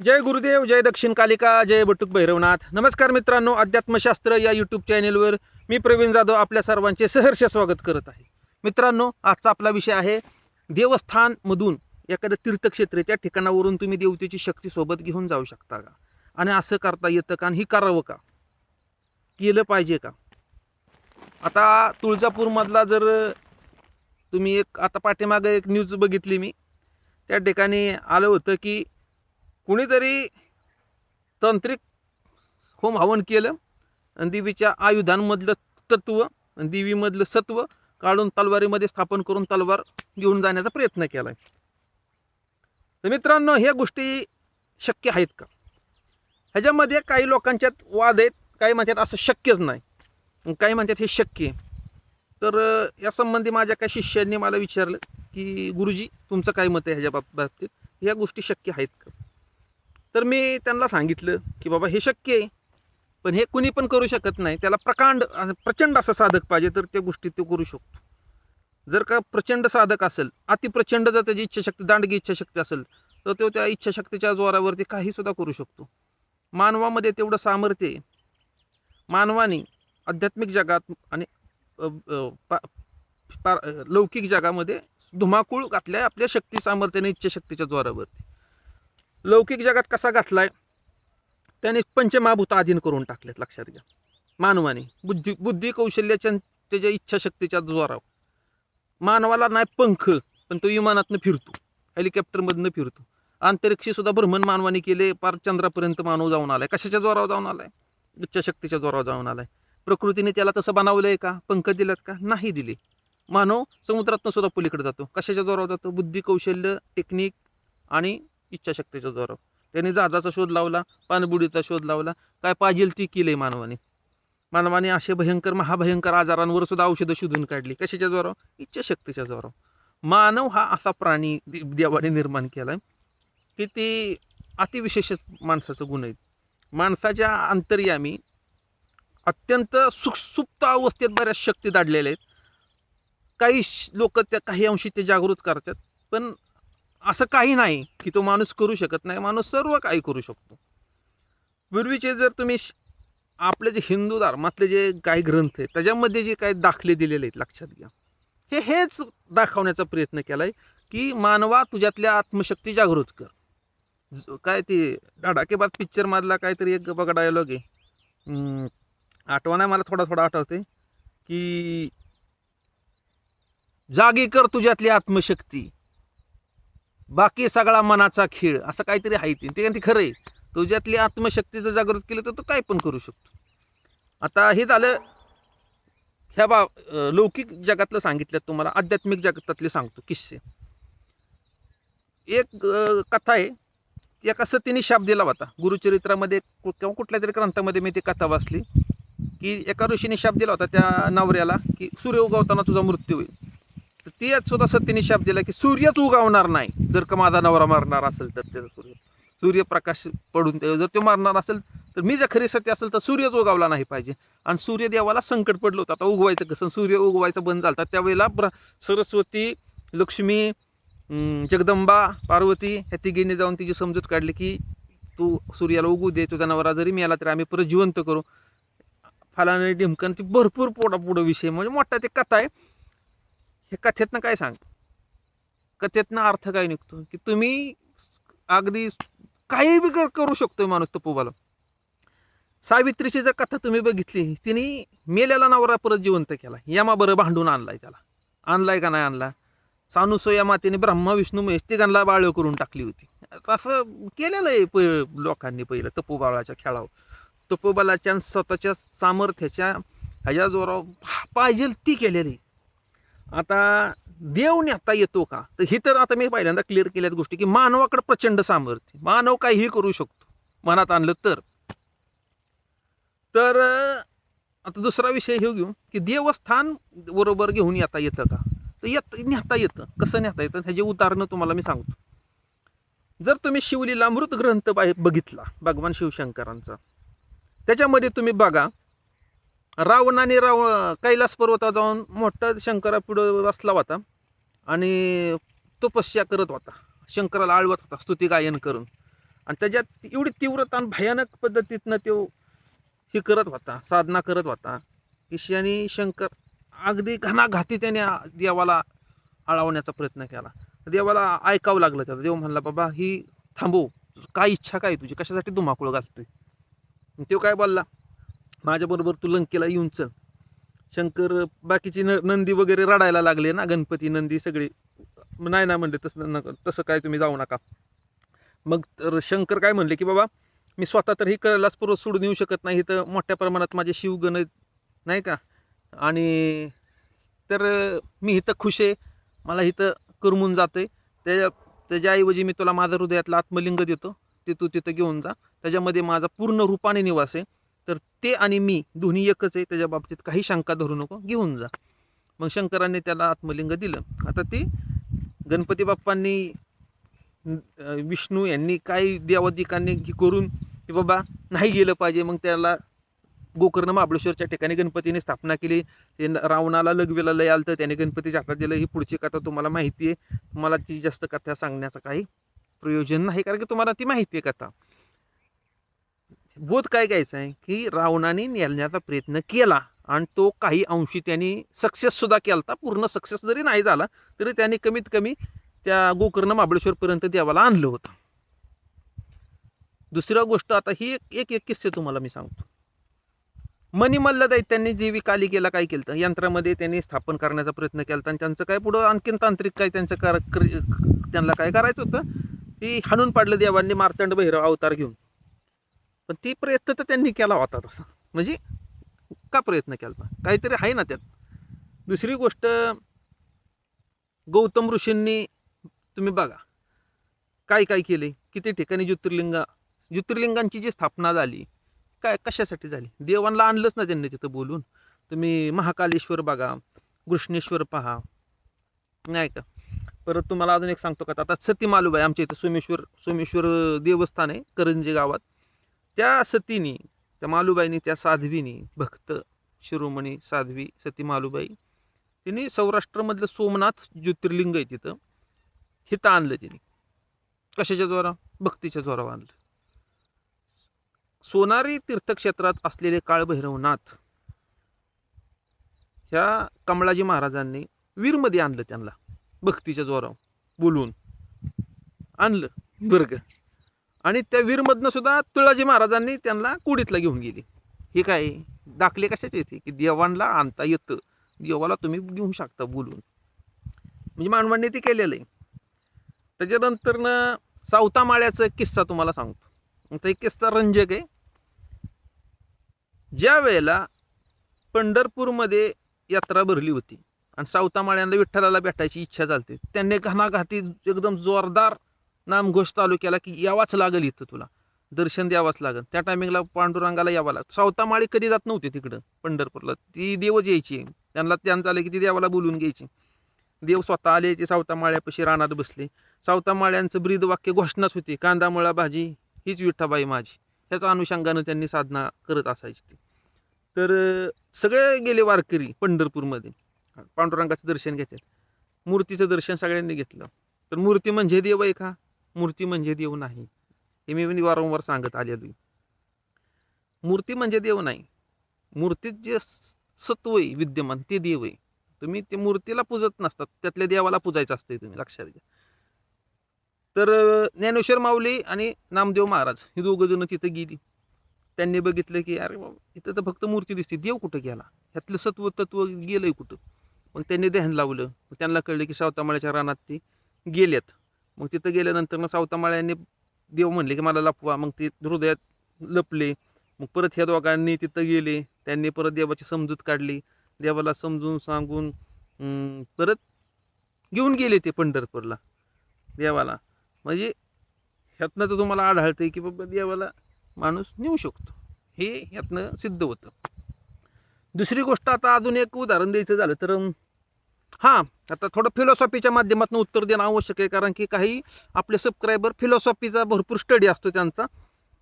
जय गुरुदेव जय दक्षिण कालिका जय बटुक भैरवनाथ. नमस्कार मित्रांनो अध्यात्मशास्त्र या यूट्यूब चॅनेलवर मी प्रवीण जाधव आपल्या सर्वांचे सहर्ष स्वागत करत आहे. मित्रांनो आजचा आपला विषय आहे देवस्थानमधून एखादं तीर्थक्षेत्र त्या ठिकाणावरून तुम्ही देवतेची शक्ती सोबत घेऊन जाऊ शकता का? आणि असं करता येतं का? आणि ही करावं का? केलं पाहिजे का? आता तुळजापूरमधला जर तुम्ही एक आता पाठीमागं एक न्यूज बघितली मी. त्या ठिकाणी आलं होतं की कुणीतरी तांत्रिक होम हवन केलं आणि देवीच्या आयुधांमधलं तत्व आणि देवीमधलं सत्व काढून तलवारीमध्ये स्थापन करून तलवार घेऊन जाण्याचा प्रयत्न केला तर मित्रांनो ह्या गोष्टी शक्य आहेत का? ह्याच्यामध्ये काही लोकांच्यात वाद आहेत काही म्हणतात असं शक्यच नाही. काही म्हणतात हे शक्य आहे. तर यासंबंधी माझ्या काही शिष्यांनी मला विचारलं की गुरुजी तुमचं काय मत आहे ह्याच्या बाब- बाबतीत? या गोष्टी शक्य आहेत का? तर मी त्यांना सांगितलं की बाबा हे शक्य आहे पण हे कुणी पण करू शकत नाही. त्याला प्रकांड आणि प्रचंड असं साधक पाहिजे तर त्या गोष्टी तो करू शकतो. जर का प्रचंड साधक असेल अतिप्रचंड जर त्याची इच्छाशक्ती दांडगी इच्छाशक्ती असेल तर तो त्या इच्छाशक्तीच्या जोरावरती काहीसुद्धा करू शकतो. मानवामध्ये तेवढं सामर्थ्य आहे. मानवाने आध्यात्मिक जगात आणि पा- पा- लौकिक जगामध्ये धुमाकूळ घातल्या आपल्या शक्ती सामर्थ्याने इच्छाशक्तीच्या जोरावरती. लौकिक जगात कसा घातलाय त्याने पंचमहाभूत अधीन करून टाकलेत लक्षात घ्या. मानवाने बुद्धी बुद्धी कौशल्याच्या त्याच्या इच्छाशक्तीच्या जोरावर. मानवाला नाही पंख पण तो विमानातनं फिरतो हेलिकॉप्टरमधनं फिरतो. अंतरिक्षी सुद्धा भ्रमण मानवाने केले पार चंद्रापर्यंत मानव जाऊन आलाय. कशाच्या जोरावर जाऊन आलाय? इच्छाशक्तीच्या जोरावर जाऊन आलाय. प्रकृतीने त्याला तसं बनवलंय का? पंख दिलेत का? नाही दिले. मानव समुद्रातनं सुद्धा पलीकडे जातो. कशाच्या जोरावर जातो? बुद्धी कौशल्य टेक्निक आणि इच्छाशक्तीच्या जोरावर. त्याने जहाजाचा शोध लावला पाणबुडीचा शोध लावला. काय पाहिजे ती केलंय मानवाने. मानवाने असे भयंकर महाभयंकर आजारांवर सुद्धा औषधं शोधून काढली. कशाच्या जोरावर? इच्छाशक्तीच्या जोरावर. मानव हा असा प्राणी देवाने निर्माण केलाय की ते अतिविशेष माणसाचं गुण आहेत. माणसाच्या अंतर्यामी अत्यंत सुख सुप्त अवस्थेत बऱ्याच शक्ती दाडलेल्या आहेत. काही लोक त्या काही अंशी ते जागृत करतात पण असं काही नाही की तो माणूस करू शकत नाही माणूस सर्व काही करू शकतो. पूर्वीचे जर तुम्ही आपले जे हिंदू धर्मातले जे काही ग्रंथ आहेत त्याच्यामध्ये जे काही दाखले दिलेले आहेत लक्षात घ्या. हे हेच दाखवण्याचा प्रयत्न केला आहे की मानवा तुझ्यातल्या आत्मशक्ती जागृत कर. काय ते धडाकेबाद पिक्चरमधला काहीतरी एक बघा डायलॉग आहे. आठवण आहे मला थोडा थोडा आठवते की जागी कर तुझ्यातली आत्मशक्ती. बाकी सगळा मनाचा खेळ असं काहीतरी आहे ते. ते ते खरं आहे. तुझ्यातली आत्मशक्ती जर जागृत केली तर तो काय पण करू शकतो. आता हे झालं ह्या बा लौकिक जगातलं सांगितलं तुम्हाला आध्यात्मिक जगतातले सांगतो किस्से. एक कथा आहे एका सतीने शाप दिला होता. गुरुचरित्रामध्ये किंवा कुठल्या तरी ग्रंथामध्ये मी ती कथा वाचली की एका ऋषीने शाप दिला होता त्या नवऱ्याला की सूर्य उगवताना तुझा मृत्यू होईल. तर ती सुद्धा सतीने शाप दिला की सूर्यच उगवणार नाही. जर का माझा नवरा मारणार असेल तर त्याचा सूर्य. सूर्यप्रकाश पडून त्या जर तो मारणार असेल तर मी जर खरी सत्य असेल तर सूर्यच उगवला नाही पाहिजे. आणि सूर्यदेवाला संकट पडलं होतं. आता उगवायचं कसं? सूर्य उगवायचं बंद झालं तर त्यावेळेला ब्र सरस्वती लक्ष्मी जगदंबा पार्वती ह्या तिघीने जाऊन तिची समजूत काढली की तू सूर्याला उगू दे. तुझा नवरा जरी मिळाला तरी आम्ही परत जिवंत करू. फालाने डिमकन ती भरपूर पोटापुढं विषय. म्हणजे मोठा ते कथा आहे. हे कथेतनं काय सांग कथेतनं अर्थ काय निघतो? की तुम्ही अगदी काही बी करू शकतो माणूस तपोबाला सावित्रीची जर कथा तुम्ही बघितली तिने मेलेला नवरा परत जिवंत केला. यमा बरं भांडून आणलाय त्याला. आणलाय का नाही आणला? सानुसोया मातेने ब्रह्मा विष्णू महेश तिघांना बाळ करून टाकली होती. असं केलेलं आहे प लोकांनी पहिलं तपोबाळाच्या खेळावर. तपोबलाच्या स्वतःच्या सामर्थ्याच्या ह्याच्या जोरावर पाहिजे ती केलेली. आता देव नेता येतो का? तर हे तर आता मी पहिल्यांदा क्लिअर केल्यात गोष्टी की मानवाकडे प्रचंड सामर्थ्य. मानव काहीही करू शकतो मनात आणलं तर. तर आता दुसरा विषय हे घेऊ की देवस्थान बरोबर घेऊन येता येतं का? तर येत नेता येतं. कसं नेता येतं? ह्याची उदाहरणं तुम्हाला मी सांगतो. जर तुम्ही शिवलीला मृत ग्रंथ बघितला भगवान शिवशंकरांचा त्याच्यामध्ये तुम्ही बघा रावणाने राव कैलास पर्वता जाऊन मोठा शंकरापुढं बसला होता. आणि तपस्या करत होता. शंकराला आळवत होता स्तुती गायन करून. आणि त्याच्यात एवढी तीव्रता आणि भयानक पद्धतीतनं तो हे करत होता साधना करत होता. की शंकर अगदी घणाघाती त्याने देवाला आळवण्याचा प्रयत्न केला. देवाला ऐकावं लागलं त्याला देव म्हणला बाबा ही थांबव. काय इच्छा काय तुझी? कशासाठी धुमाकूळ घालतोय? तो काय बोलला माझ्याबरोबर तू लंकेला येऊन चल. शंकर बाकीची न नंदी वगैरे रडायला लागले ना गणपती नंदी सगळी. नाही ना म्हणले तसं नका तसं काय तुम्ही जाऊ नका. मग तर शंकर काय म्हणले की बाबा मी स्वतः तर ही करायलाच पूर्व सोडून येऊ शकत नाही. तर मोठ्या प्रमाणात माझे शिवगण नाही का? आणि तर मी इथं खुश आहे. मला इथं करमून जाते त्या त्याच्याऐवजी मी तुला माझं हृदयातलं आत्मलिंग देतो. ते तू तिथं घेऊन जा. त्याच्यामध्ये माझा पूर्ण रूपाने निवास आहे. तर ते आणि मी दोन्ही एकच आहे त्याच्या बाबतीत काही शंका धरू नको घेऊन जा. मग शंकराने त्याला आत्मलिंग दिलं. आता ती गणपती बाप्पांनी विष्णू यांनी काही देवादिकांनी करून की बाबा नाही गेलं पाहिजे मग त्याला गोकर्ण महाबळेश्वरच्या ठिकाणी गणपतीने स्थापना केली. ते रावणाला लघवीला लय आलं तर त्याने गणपतीच्या हातात दिलं. ही पुढची कथा तुम्हाला माहिती आहे. तुम्हाला ती जास्त कथा सांगण्याचं काही प्रयोजन नाही कारण की तुम्हाला ती माहिती आहे कथा. बोध काय घ्यायचं आहे की रावणाने नेलण्याचा प्रयत्न केला आणि तो काही अंशी त्यांनी सक्सेस सुद्धा केला पूर्ण सक्सेस जरी नाही झाला तरी त्याने कमीत कमी त्या गोकर्ण महाबळेश्वरपर्यंत देवाला आणलं होतं. दुसरी गोष्ट आता ही एक एक एक किस्से तुम्हाला मी सांगतो. मणिमल्ल दैत्यांनी देवी कालिकेला काय केलं यंत्रामध्ये त्यांनी स्थापन करण्याचा प्रयत्न केला आणि त्यांचं काय पुढं आणखीन तांत्रिक काय त्यांचं कर- त्यांना काय करायचं होतं? ती हाणून पाडलं देवांनी मार्तंड भैरव अवतार घेऊन. पण ती प्रयत्न तर त्यांनी केला होता तसा. म्हणजे का प्रयत्न केला काहीतरी आहे ना त्यात. दुसरी गोष्ट गौतम ऋषींनी तुम्ही बघा काय काय केले? किती ठिकाणी ज्योतिर्लिंग ज्योतिर्लिंगांची जी स्थापना झाली काय कशासाठी झाली? देवांना आणलंच ना त्यांनी तिथं बोलून. तुम्ही महाकालेश्वर बघा कृष्णेश्वर पहा. नाही का? परत तुम्हाला अजून एक सांगतो का? आता सती मालूबाई आमच्या इथं सोमेश्वर सोमेश्वर देवस्थान आहे करंजी गावात. त्या सतीनी त्या मालूबाईनी त्या साध्वीनी भक्त शिरोमणी साध्वी सती मालूबाई तिने सौराष्ट्रामधलं सोमनाथ ज्योतिर्लिंग आहे तिथं. हिथं आणलं तिने. कशाच्या द्वारा? भक्तीच्या द्वारा आणलं. सोनारी तीर्थक्षेत्रात असलेले काळभैरवनाथ ह्या कमळाजी महाराजांनी वीरमध्ये आणलं त्यांना. भक्तीच्या जोरावर बोलून आणलं. वर्ग आणि त्या वीरमधनं सुद्धा तुळाजी महाराजांनी त्यांना कुडीतला घेऊन गेली. हे काय? दाखले कशाचे येते की देवांना आणता येतं. देवाला तुम्ही घेऊ शकता बोलून. म्हणजे मानवांनी ते केलेलं आहे. त्याच्यानंतरनं सावतामाळ्याचा एक किस्सा तुम्हाला सांगतो. आता एक किस्सा रंजक आहे. ज्या वेळेला पंढरपूरमध्ये यात्रा भरली होती आणि सावतामाळ्यांना विठ्ठलाला भेटायची इच्छा झाली त्यांनी घणाघाती एकदम जोरदार नामघोष चालू केला की यावाच लागेल इथं तुला. दर्शन द्यावाच लागेल. त्या टायमिंगला पांडुरंगाला यावं लागतं सावतामाळी कधी जात नव्हती तिकडं पंढरपूरला. ती देवच यायची. त्यांना त्यांचं आलं की ती देवाला बोलून घ्यायची. देव स्वतः आले ते सावतामाळ्यापाशी रानात बसले. सावता माळ्यांचं ब्रीद वाक्य घोषणाच होती. कांदा मुळा भाजी हीच विठ्ठाबाई माझी. ह्याच्या अनुषंगानं त्यांनी साधना करत असायची ती. तर सगळे गेले वारकरी पंढरपूरमध्ये. पांडुरंगाचं दर्शन घेतात. मूर्तीचं दर्शन सगळ्यांनी घेतलं. तर मूर्ती म्हणजे देव आहे का? मूर्ती म्हणजे देव नाही. हे मी म्हणजे वारंवार सांगत आलेलो मूर्ती म्हणजे देव नाही. मूर्तीत जे सत्व आहे विद्यमान ते देव आहे. तुम्ही ते मूर्तीला पूजत नसतात त्यातल्या देवाला पूजायचं असतंय तुम्ही लक्षात घ्या. तर ज्ञानेश्वर माऊली आणि नामदेव महाराज ही दोघं जण तिथं गेली. त्यांनी बघितलं की अरे बाबा इथं तर फक्त मूर्ती दिसते देव कुठं गेला? ह्यातलं सत्व तत्व गेलंय कुठं? मग त्यांनी ध्यान लावलं. मग त्यांना कळलं की सावतामाळ्याच्या रानात ते गेलेत. मग तिथं गेल्यानंतर मग सावतामाळ्यांनी देव म्हणले की मला लपवा. मग ते हृदयात लपले. मग परत ह्या दोघांनी तिथं गेले. त्यांनी परत देवाची समजूत काढली. देवाला समजून सांगून परत घेऊन गेले ते पंढरपूरला देवाला. म्हणजे ह्यातनं तर तुम्हाला आढळते की बाबा देवाला माणूस नेऊ शकतो. हे ह्यातनं सिद्ध होतं. दुसरी गोष्ट आता अजून एक उदाहरण द्यायचं झालं तर हां आता थोडं फिलॉसॉफीच्या माध्यमातून उत्तर देणं आवश्यक आहे कारण की काही आपले सबस्क्रायबर फिलॉसॉफीचा भरपूर स्टडी असतो त्यांचा.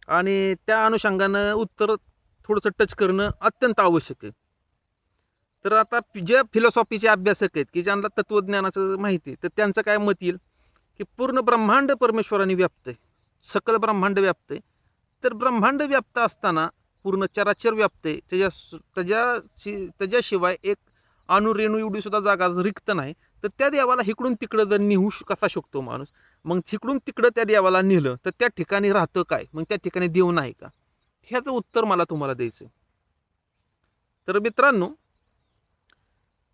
आणि त्या अनुषंगानं उत्तर थोडंसं टच करणं अत्यंत आवश्यक आहे. तर आता जे फिलॉसॉफीचे अभ्यासक आहेत की ज्यांना तत्त्वज्ञानाचं माहिती आहे तर त्यांचं काय मत येईल? की पूर्ण ब्रह्मांड परमेश्वराने व्याप्त आहे. सकल ब्रह्मांड व्याप्त आहे. तर ब्रह्मांड व्याप्त असताना पूर्ण चराचर व्याप्त आहे. त्याच्या त्याच्याशी त्याच्याशिवाय एक अणुरेणू एवढी सुद्धा जागा रिक्त नाही. तर त्या देवाला इकडून तिकडं जर निहू कसा शकतो माणूस? मग तिकडून तिकडं त्या देवाला नेलं तर त्या ठिकाणी राहतं काय? मग त्या ठिकाणी देव नाही का? ह्याचं उत्तर मला तुम्हाला द्यायचं तर मित्रांनो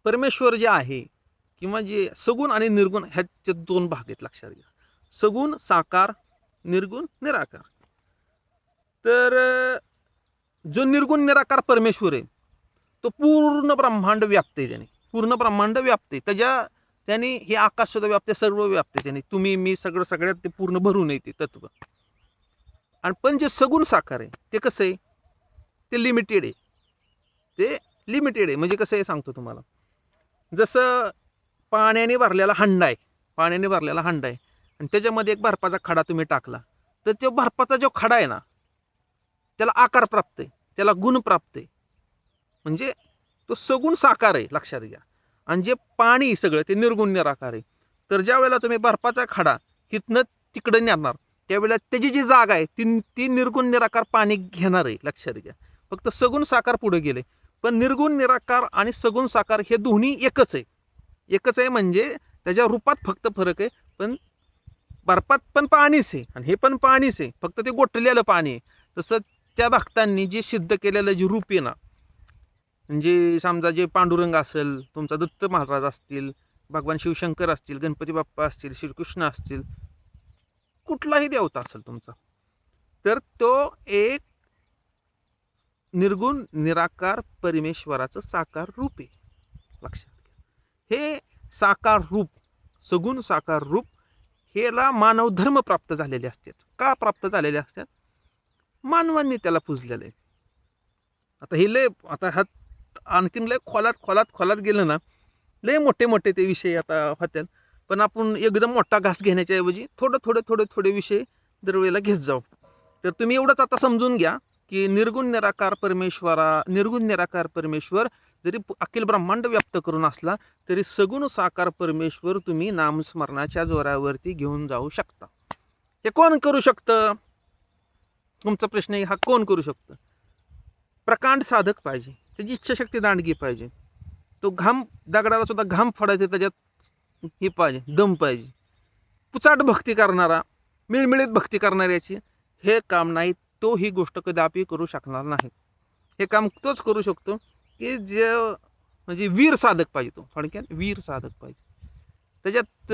परमेश्वर जे आहे किंवा जे सगुण आणि निर्गुण ह्याचे दोन भाग आहेत लक्षात घ्या. सगुण साकार निर्गुण निराकार. तर जो निर्गुण निराकार परमेश्वर आहे तो पूर्ण ब्रह्मांड व्याप्त आहे त्याने. पूर्ण ब्रह्मांड व्याप्त आहे. त्याच्या त्याने हे आकाश सुद्धा व्याप्त सर्व व्याप्त आहे त्याने. तुम्ही मी सगळं सगळ्यात ते पूर्ण भरून येते तत्व. आणि पण जे सगुण साकार आहे ते कसं आहे? ते लिमिटेड आहे. ते लिमिटेड आहे. म्हणजे कसं आहे सांगतो तुम्हाला. जसं पाण्याने भरलेला हंडा आहे. पाण्याने भरलेला हंडा आहे. आणि त्याच्यामध्ये एक बर्फाचा खडा तुम्ही टाकला. तर तो बर्फाचा जो खडा आहे ना त्याला आकार प्राप्त आहे. त्याला गुण प्राप्त आहे. म्हणजे तो सगुण साकार आहे लक्षात घ्या. आणि जे पाणी सगळं ते निर्गुण निराकार आहे. तर ज्या वेळेला तुम्ही बर्फाचा खडा तिथनं तिकडं नेणार त्यावेळेला त्याची जी जागा आहे ती ती निर्गुण निराकार पाणी घेणार आहे लक्षात घ्या. फक्त सगुण साकार पुढे गेले. पण निर्गुण निराकार आणि सगुण साकार हे दोन्ही एकच आहे. एकच आहे म्हणजे त्याच्या रूपात फक्त फरक आहे पण बर्फात पण पाणीच आहे आणि हे पण पाणीच आहे. फक्त ते गोठलेलं पाणी आहे. तसं त्या भक्तांनी जे सिद्ध केलेलं जे रूप आहे ना म्हणजे समजा जे पांडुरंग असेल तुमचा दत्त महाराज असतील भगवान शिवशंकर असतील गणपती बाप्पा असतील श्रीकृष्ण असतील कुठलाही देवता असेल तुमचा तर तो एक निर्गुण निराकार परमेश्वराचं साकार रूप आहे. लक्षात घ्या. हे साकार रूप सगुण साकार रूप हेला मानव धर्म प्राप्त झालेले असतात. का प्राप्त झालेले असतात? मानवांनी त्याला पुजलेलं आहे. आता हे लय आता हा आणखीन लय खोलात खोलात खोलात गेलं ना लय मोठे मोठे ते विषय आता होत्यात. पण आपण एकदम मोठा घास घेण्याच्या ऐवजी थोडं थोडे थोडे थोडे विषय दरवेळेला घेत जाऊ. तर तुम्ही एवढंच आता समजून घ्या की निर्गुण निराकार परमेश्वरा निर्गुण निराकार परमेश्वर जरी अखिल ब्रह्मांड व्याप्त करून असला तरी सगुण साकार परमेश्वर तुम्ही नामस्मरणाच्या जोरावरती घेऊन जाऊ शकता. हे कोण करू शकतं? तुमचा प्रश्न आहे हा कोण करू शकतं? प्रकांड साधक पाहिजे. त्याची इच्छाशक्ती दांडगी पाहिजे. तो घाम दगडाला सुद्धा घाम फोडायचे त्याच्यात हे पाहिजे दम पाहिजे. पुचाट भक्ती करणारा मिळमिळीत भक्ती करणाऱ्याची हे काम नाही तो ही गोष्ट कदापि करू शकणार नाही. हे काम तोच करू शकतो की जे म्हणजे वीर साधक पाहिजे तो. थोडक्यात वीर साधक पाहिजे. त्याच्यात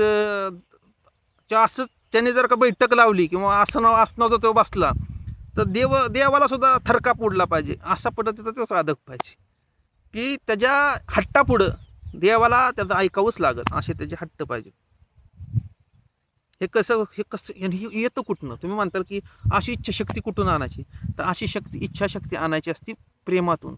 असं त्याने जर का बैठक लावली किंवा आसना आसनाचा तो बसला तर देव देवाला सुद्धा थरका पुडला पाहिजे. अशा पद्धतीचा तो साधक पाहिजे. की त्याच्या हट्टापुढं देवाला त्याचं ऐकावंच लागत असे त्याचे हट्ट पाहिजे हे कसं हे कसं हे येतं कुठनं? तुम्ही म्हणताल की अशी इच्छाशक्ती कुठून आणायची? तर अशी शक्ती इच्छाशक्ती आणायची असती प्रेमातून.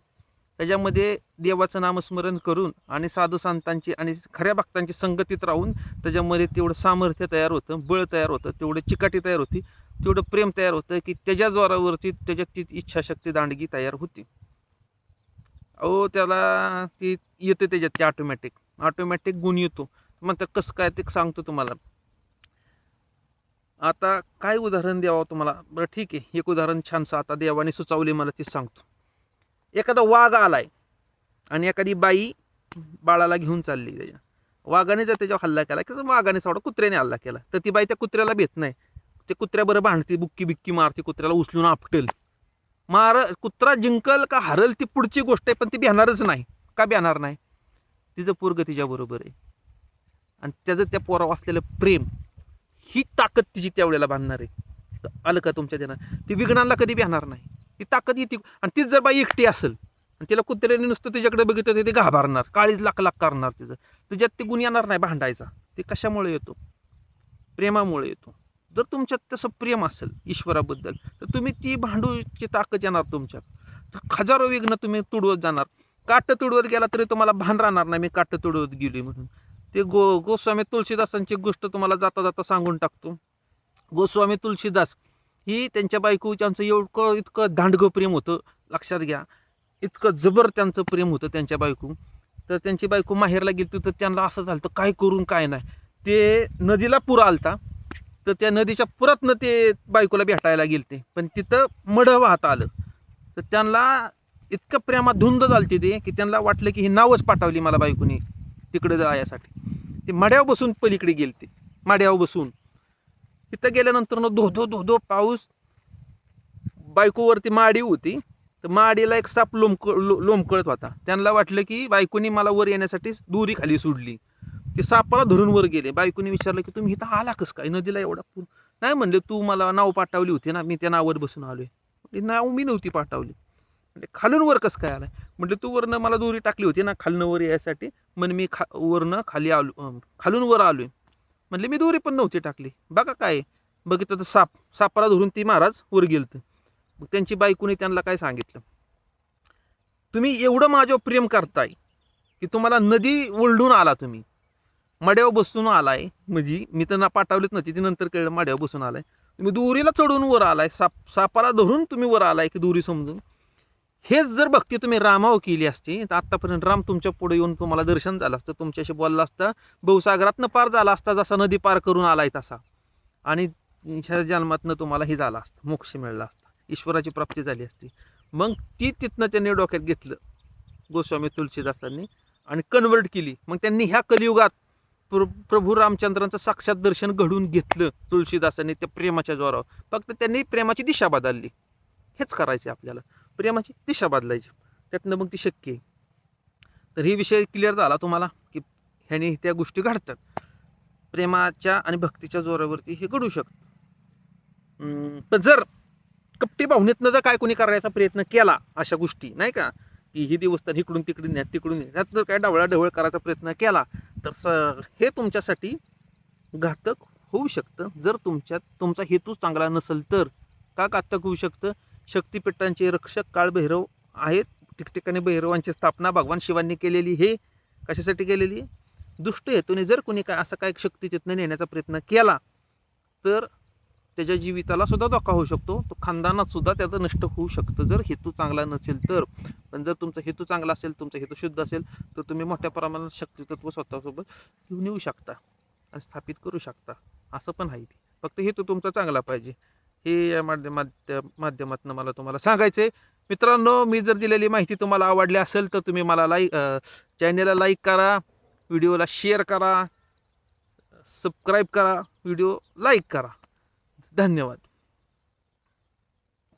त्याच्यामध्ये देवाचं नामस्मरण करून आणि साधू संतांची आणि खऱ्या भक्तांची संगतीत राहून त्याच्यामध्ये तेवढं सामर्थ्य तयार होतं बळ तयार होतं तेवढं चिकाटी तयार होती तेवढं प्रेम तयार होतं की त्याच्या जोरावरती त्याच्यात ती इच्छाशक्ती दांडगी तयार होती. अहो त्याला ती येते त्याच्यात ते ऑटोमॅटिक ऑटोमॅटिक गुण येतो. मग त्या कसं काय ते सांगतो तुम्हाला. आता काय उदाहरण द्यावं तुम्हाला? बरं ठीक आहे. एक उदाहरण छानसं आता देवाने सुचवले मला ते सांगतो. एखादा वाघ आलाय आणि एखादी बाई बाळाला घेऊन चालली त्याच्या. वाघाने जर त्याच्यावर हल्ला केला की वाघाने सोडा कुत्र्याने हल्ला केला. तर ती बाई त्या कुत्र्याला भेट नाही. ते कुत्र्याबरोबर भांडते बुक्की बिक्की मारते कुत्र्याला उचलून आपटेल. मार कुत्रा जिंकल का हरल ती पुढची गोष्ट आहे पण ती बिहणारच नाही. का भिणार नाही? तिचं पोरग तिच्याबरोबर आहे. आणि त्याचं त्या पोरावर असलेलं प्रेम ही ताकद तिची त्यावेळेला बांधणार आहे. आलं का तुमच्या देणार. ती विघ्नाला कधी भिणार नाही. ती ताकद येते. आणि तीच जर बाई एकटी असेल आणि तिला कुत्र्याने नुसतं तिच्याकडे बघितलं तर ते घाबरणार. काळीच लाख लाख करणार तिचं. तिच्यात ते गुण येणार नाही भांडायचा. ते कशामुळे येतो? प्रेमामुळे येतो. जर तुमच्यात तसं प्रेम असेल ईश्वराबद्दल तर तुम्ही ती भांडूची ताकद येणार तुमच्यात. तर हजारो विघ्न तुम्ही तुडवत जाणार. काट तुडवत गेला तरी तुम्हाला भान राहणार नाही मी काट तुडवत गेली म्हणून. ते गो गोस्वामी तुलसीदासांची गोष्ट तुम्हाला जाता जाता सांगून टाकतो. गोस्वामी तुलसीदास ही त्यांच्या बायको त्यांचं एवढं इतकं दांडगं प्रेम होतं लक्षात घ्या. इतकं जबर त्यांचं प्रेम होतं त्यांच्या बायको. तर त्यांची बायको माहेरला गेली तर त्यांना असं झालं तर काय करून काय नाही. ते नदीला पूर आलता तर त्या नदीच्या पुरातनं ते बायकोला भेटायला गेलते. पण तिथं मढं वाहत आलं. तर त्यांना इतकं प्रेमात धुंद झालती ते की त्यांना वाटलं की ही नावच पाठवली मला बायकोने तिकडे जायसाठी ते मड्यावर बसून पलीकडे गेलते माड्यावर बसून. तिथं गेल्यानंतर ना धो धो धो धो पाऊस. बायकोवरती माडी होती. तर माडीला एक साप लोमक लो- लोमकळत होता. त्यांना वाटलं की बायकोनी मला वर येण्यासाठी दोरी खाली सोडली. ते सापाला धरून वर गेले. बायकोनी विचारलं की तुम्ही इथं आला कस काय? नदीला एवढा पूर नाही म्हणले तू मला नाव पाठवली होती ना. मी त्या नावावर बसून आलोय. म्हणले, नाव मी नव्हती पाठवली. म्हणजे खालून वर कसं काय आलाय? म्हटलं तू वरनं मला दोरी टाकली होती ना खालनं वर यायसाठी. म्हणून मी खा वरनं खाली आलो खालून वर आलोय. म्हणले मी दोरी पण नव्हती टाकली. बघा काय बघितलं तर साप सापाला धरून ती महाराज वर गेलत. मग त्यांची बायकोनी त्यांना काय सांगितलं? तुम्ही एवढं माझ्यावर प्रेम करताय की तुम्हाला नदी ओलडून आला तुम्ही. मड्यावर बसून आलाय म्हणजे मी त्यांना पाठवलीच नव्हती ती नंतर कळलं मड्यावर बसून आलाय. तुम्ही दोरीला चढून वर आलाय साप सापाला धरून तुम्ही वर आलाय की दोरी समजून? हेच जर भक्ती तुम्ही रामावर केली असती तर आत्तापर्यंत राम तुमच्यापुढे येऊन तुम्हाला दर्शन झालं असतं तुमच्याशी बोलला असता बहुसागरातनं पार झाला असता जसा नदी पार करून आलाय तसा. आणि ह्या जन्मातनं तुम्हाला हे झालं असतं मोक्ष मिळला असता ईश्वराची प्राप्ती झाली असती. मग ती तिथनं त्यांनी डोक्यात घेतलं गोस्वामी तुलसीदासांनी आणि कन्वर्ट केली. मग त्यांनी ह्या कलियुगात प्र प्रभू रामचंद्रांचं साक्षात दर्शन घडून घेतलं तुळशीदासांनी त्या प्रेमाच्या जोरावर. फक्त त्यांनी प्रेमाची दिशा बदलली. हेच करायचे आपल्याला. प्रेमाची दिशा बदलायची. त्यातनं मग ती शक्य आहे. तर हे विषय क्लिअर झाला तुम्हाला की ह्याने त्या गोष्टी घडतात. प्रेमाच्या आणि भक्तीच्या जोरावरती हे घडू शकतं. पण जर कपटी भावनेतनं जर काय कोणी करायचा प्रयत्न केला अशा गोष्टी नाही का? की ही देवस्थान इकडून तिकडे न्या तिकडून न्या जर काय डवळाढवळ करायचा प्रयत्न केला तर स हे तुमच्यासाठी घातक होऊ शकतं. जर तुमच्यात तुमचा हेतू चांगला नसेल तर का घातक होऊ शकतं? शक्तिपीठांचे रक्षक काळभैरव आहेत. ठिकठिकाणी भैरवांची स्थापना भगवान शिवांनी केलेली हे कशासाठी केलेली दुष्ट हेतूने जर कोणी काय असा काय शक्ती तिथनं नेण्याचा प्रयत्न केला तर त्याच्या जीविताला सुद्धा धोका होऊ शकतो. तो खानदानात सुद्धा त्याचं नष्ट होऊ शकतं. जर हेतू चांगला नसेल तर. पण जर तुमचा हेतू चांगला असेल तुमचा हेतू शुद्ध असेल तर तुम्ही मोठ्या प्रमाणात शक्तितत्व स्वतःसोबत घेऊन येऊ शकता आणि स्थापित करू शकता. असं पण आहे ते. फक्त हेतू तुमचा चांगला पाहिजे. हे या माध्यमात माध्यमातून मला तुम्हाला सांगायचं आहे मित्रांनो मी जर दिलेली माहिती तुम्हाला आवडली असेल तर तुम्ही मला लाईक चॅनेलला लाईक करा व्हिडिओला शेअर करा सबस्क्राईब करा व्हिडिओ लाईक करा. धन्यवाद.